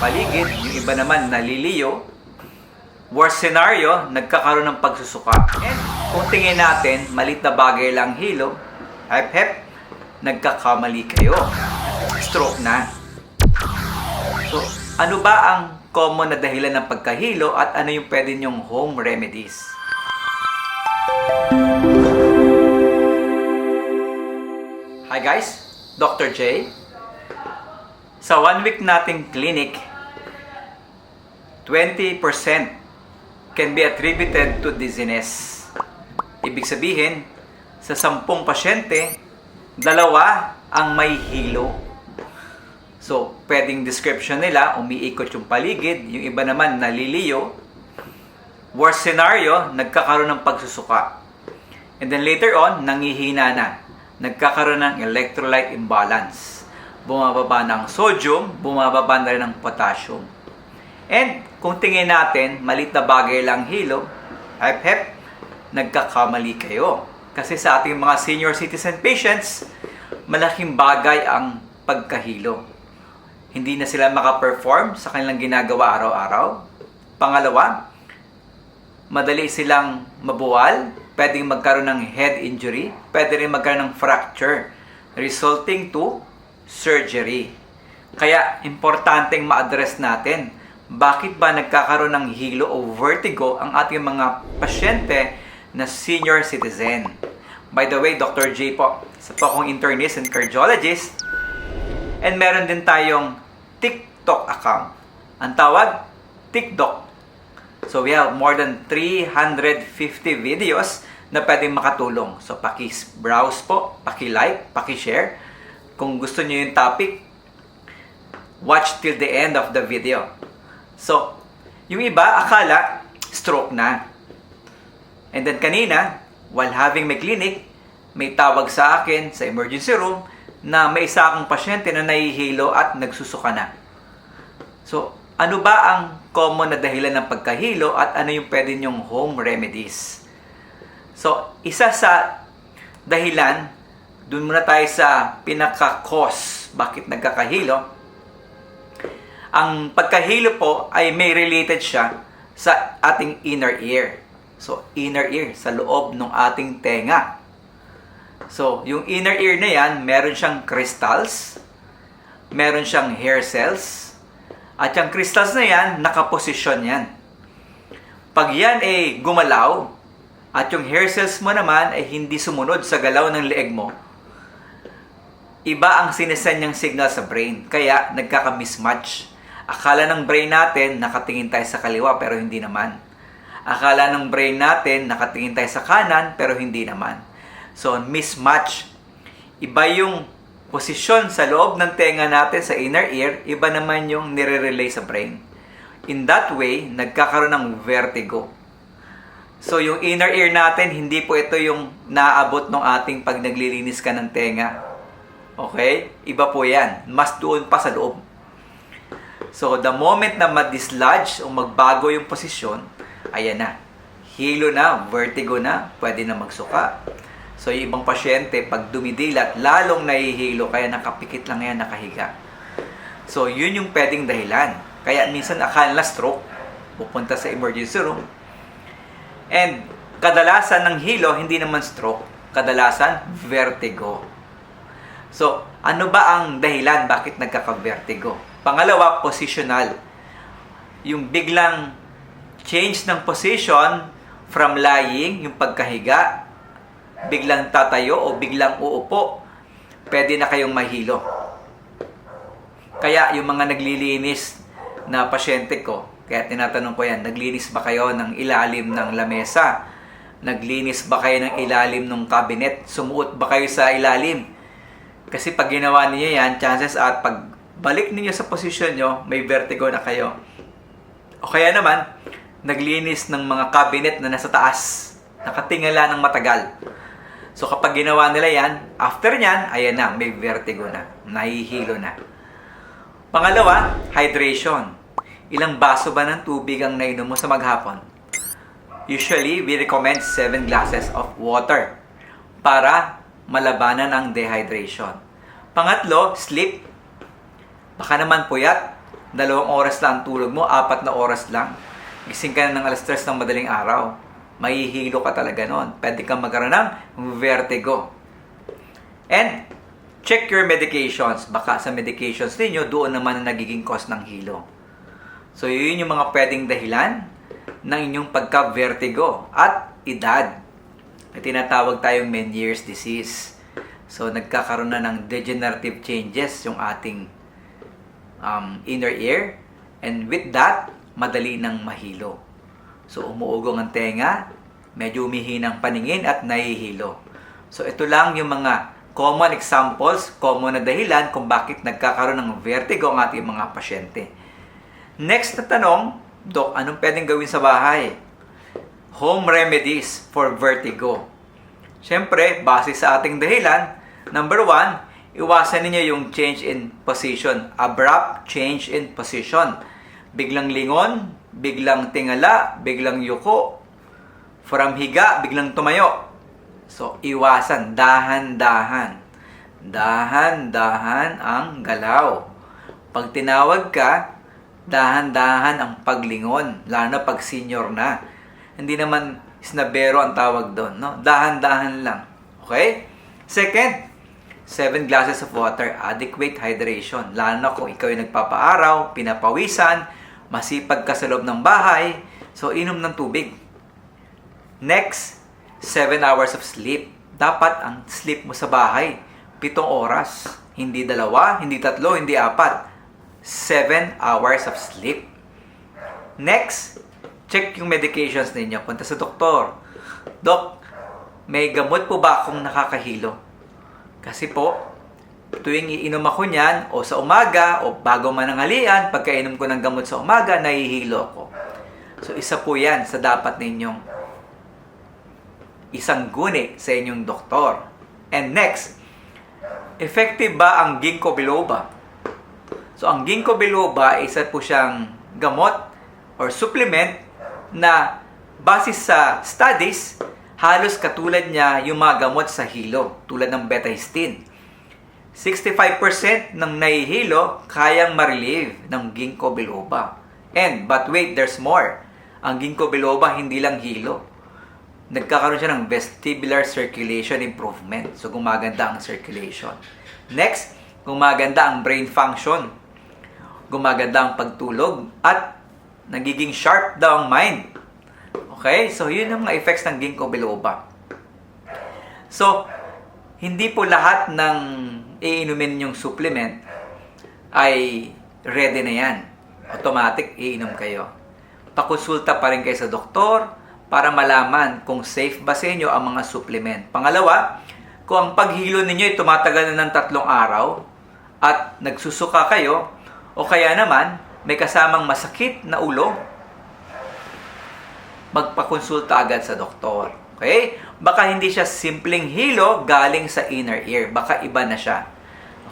paligid, yung iba naman naliliyo. Worst scenario, nagkakaroon ng pagsusuka. And kung tingin natin, malit na bagay lang hilo, hep hep, nagkakamali kayo. Stroke na. So, ano ba ang common na dahilan ng pagkahilo at ano yung pwede nyong home remedies? Hi guys, Dr. J. Sa one week nating clinic, 20% can be attributed to dizziness. Ibig sabihin, sa sampung pasyente, dalawa ang may hilo. So, pwedeng description nila, umiikot yung paligid, yung iba naman naliliyo. Worst scenario, nagkakaroon ng pagsusuka. And then later on, nangihina na. Nagkakaroon ng electrolyte imbalance. Bumababa ng sodium, bumababa na rin ng potassium. And kung tingin natin, malit na bagay lang hilo, hep hep, nagkakamali kayo. Kasi sa ating mga senior citizen patients, malaking bagay ang pagkahilo. Hindi na sila makaperform sa kanilang ginagawa araw-araw. Pangalawa, madali silang mabuwal, pwedeng magkaroon ng head injury, pwede rin magkaroon ng fracture, resulting to surgery. Kaya, importanteng ma-address natin, bakit ba nagkakaroon ng hilo o vertigo ang ating mga pasyente na senior citizen? By the way, Dr. J po, isa po akong internist and cardiologist, and meron din tayong TikTok account. Ang tawag, TikTok. So we have more than 350 videos na pwedeng makatulong. So paki-browse po, paki-like, paki-share. Kung gusto niyo yung topic, watch till the end of the video. So, yung iba akala stroke na. And then kanina, while having my clinic, may tawag sa akin sa emergency room na may isa akong pasyente na nahihilo at nagsusuka na. So, ano ba ang common na dahilan ng pagkahilo at ano yung pwede nyong home remedies? So, isa sa dahilan, dun muna tayo sa pinaka-cause bakit nagkakahilo. Ang pagkahilo po ay may related siya sa ating inner ear. So, inner ear, sa loob ng ating tenga. So, yung inner ear na yan, meron siyang crystals, meron siyang hair cells, at yung crystals na yan, nakaposisyon yan. Pag yan ay gumalaw, at yung hair cells mo naman ay hindi sumunod sa galaw ng leeg mo, iba ang sinesend niyang signal sa brain. Kaya nagkaka-mismatch. Akala ng brain natin nakatingin tayo sa kaliwa pero hindi naman. Akala ng brain natin nakatingin tayo sa kanan pero hindi naman. So, mismatch. Iba yung posisyon sa loob ng tenga natin sa inner ear, iba naman yung nire-relay sa brain. In that way, nagkakaroon ng vertigo. So, yung inner ear natin, hindi po ito yung naabot ng ating pag naglilinis ka ng tenga. Okay? Iba po yan. Mas doon pa sa loob. So, the moment na ma-dislodge o magbago yung posisyon, ayan na. Hilo na, vertigo na, pwede na magsuka. So, yung ibang pasyente, pag dumidilat, lalong nahihilo, kaya nakapikit lang yan, nakahiga. So, yun yung pwedeng dahilan. Kaya minsan akala na stroke, pupunta sa emergency room. And kadalasan ng hilo, hindi naman stroke. Kadalasan, vertigo. So, ano ba ang dahilan bakit nagkaka-vertigo? Pangalawa, positional. Yung biglang change ng position from lying, yung pagkahiga, biglang tatayo o biglang uupo, pwede na kayong mahilo. Kaya yung mga naglilinis na pasyente ko, kaya tinatanong ko yan, naglinis ba kayo ng ilalim ng lamesa? Naglinis ba kayo ng ilalim ng cabinet? Sumuot ba kayo sa ilalim? Kasi pag ginawa niyo yan, chances at pag balik ninyo sa posisyon nyo, may vertigo na kayo. O kaya naman, naglinis ng mga cabinet na nasa taas. Nakatingala ng matagal. So kapag ginawa nila yan, after nyan, ayan na, may vertigo na. Nahihilo na. Pangalawa, hydration. Ilang baso ba ng tubig ang nainom mo sa maghapon? Usually, we recommend 7 glasses of water para malabanan ang dehydration. Pangatlo, sleep. Baka naman puyat dalawang oras lang ang tulog mo, apat na oras lang. Gising ka na ng alas 3 ng madaling araw. Mahihilo ka talaga noon. Pwede kang magkaroon ng vertigo. And check your medications. Baka sa medications ninyo, doon naman ang nagiging cause ng hilo. So, yun yung mga pwedeng dahilan ng inyong pagka-vertigo at edad. May tinatawag tayong Meniere's disease. So, nagkakaroon na ng degenerative changes yung ating um, inner ear. And with that, madali nang mahilo. So, umuugong ang tenga, medyo umihinang paningin at nahihilo. So, ito lang yung mga common examples, common na dahilan kung bakit nagkakaroon ng vertigo ang ating mga pasyente. Next na tanong, Dok, anong pwedeng gawin sa bahay? Home remedies for vertigo. Siyempre, base sa ating dahilan, number one, iwasan ninyo yung change in position. Abrupt change in position. Biglang lingon, biglang tingala, biglang yuko. From higa, biglang tumayo. So, iwasan, dahan-dahan. Dahan-dahan ang galaw. Pag tinawag ka, dahan-dahan ang paglingon, lalo na pag senior na. Hindi naman snabero ang tawag doon, no? Dahan-dahan lang. Okay? Second, 7 glasses of water, adequate hydration. Lalo na kung ikaw ay nagpapaaraw, pinapawisan, masipag ka sa loob ng bahay, so inom ng tubig. Next, 7 hours of sleep. Dapat ang sleep mo sa bahay, 7 oras. Hindi dalawa, hindi tatlo, hindi apat. 7 hours of sleep. Next, check yung medications ninyo. Punta sa doktor. Dok, may gamot po ba akong nakakahilo? Kasi po, tuwing iinom ako niyan, o sa umaga, o bago manangalian, pagkainom ko ng gamot sa umaga, nahihilo ako. So, isa po yan sa dapat ninyong isang guni sa inyong doktor. And next, effective ba ang ginkgo biloba? So, ang ginkgo biloba, isa po siyang gamot or supplement na base sa studies, halos katulad niya yung mga gamot sa hilo, tulad ng betahistine. 65% ng nahihilo kayang ma-relieve ng ginkgo biloba. And, but wait, there's more. Ang ginkgo biloba hindi lang hilo. Nagkakaroon siya ng vestibular circulation improvement. So, gumaganda ang circulation. Next, gumaganda ang brain function. Gumaganda ang pagtulog at nagiging sharp daw ang mind. Okay? So, yun ang mga effects ng ginkgo biloba. So, hindi po lahat ng iinumin yung supplement ay ready na yan. Automatic, iinom kayo. Pakonsulta pa rin kayo sa doktor para malaman kung safe ba sa inyo ang mga supplement. Pangalawa, kung ang paghilo ninyo ay tumatagal na ng tatlong araw at nagsusuka kayo o kaya naman may kasamang masakit na ulo, magpakonsulta agad sa doktor. Okay? Baka hindi siya simpleng hilo galing sa inner ear. Baka iba na siya.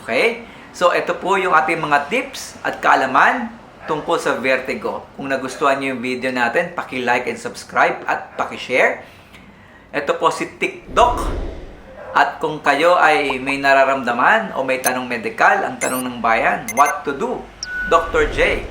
Okay? So, ito po yung ating mga tips at kaalaman tungkol sa vertigo. Kung nagustuhan niyo yung video natin, paki-like and subscribe at paki-share. Ito po si TikTok. At kung kayo ay may nararamdaman o may tanong medikal, ang tanong ng bayan, what to do? Dr. J.